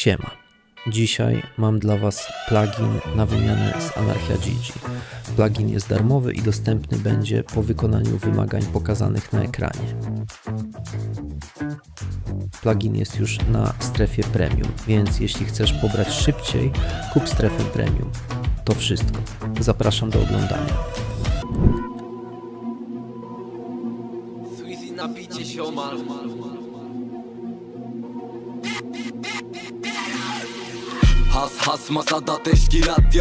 Siema. Dzisiaj mam dla Was plugin na wymianę z Anarchia Gigi. Plugin jest darmowy i dostępny będzie po wykonaniu wymagań pokazanych na ekranie. Plugin jest już na strefie premium, więc jeśli chcesz pobrać szybciej, kup strefę premium. To wszystko. Zapraszam do oglądania. Nabicie się omal Has has masada teşkilat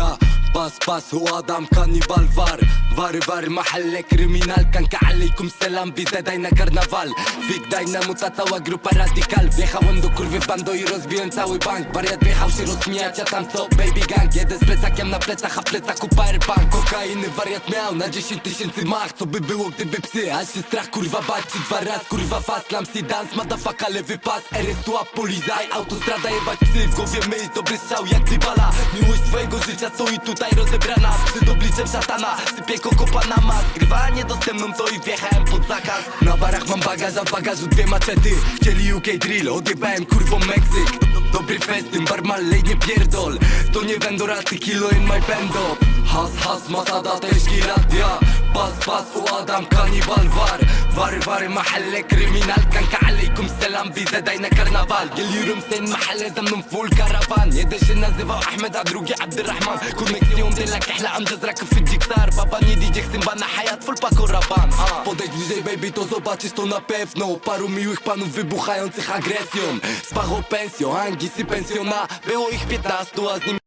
باس باس هو ادم كانيبال فار فار فار محل كريمينال كان عليكم سلام widzę dajna karnawal Fik dajna mutacała grupa radykal Wjechałem do kurwy w bando i rozbiłem cały bank Wariat wjechał się rozmijać, a tam co? Baby gang Jedę z plecakiem na plecach, a w plecaku powerbank Kokainy wariat miał na 10 tysięcy mach Co by było gdyby psy, aż się strach kurwa bać Ci dwa raz kurwa fast, lamsy dance Madafaka lewy pas, RS tu polizaj Autostrada jebać psy, w głowie myśl Dobry strzał jak Dybala Miłość twojego życia stoi tutaj rozebrana Przed obliczem szatana, sypie koko Panama Skrywa niedostępną to i wjechałem pod zakaz. Na barach mam bagaż, a w bagażu dwie maczety Chcieli UK drill, odjebałem kurwą Meksyk. Dobry festyn, barman lej nie pierdol. To nie będą raty, kilo in my bando Has has masada teşkilat ya Bas bas u adam kanibal var. Var var mahalle kriminal Kanka alejkum selam bize dajna karnawal Geliyorum senin mahalle ze mną full karawan Jeden się nazywał Ahmed, a drugi Abdurrahman Koneksjon tyle kihla am jazrak w dziksar Baba nie DJ symba na hayat full pako raban Podejdź bliżej baby to zobaczysz to na pewno. Paru miłych panów wybuchających agresją. Spacho pensją, angisy pensjona Było ich 15, a z nimi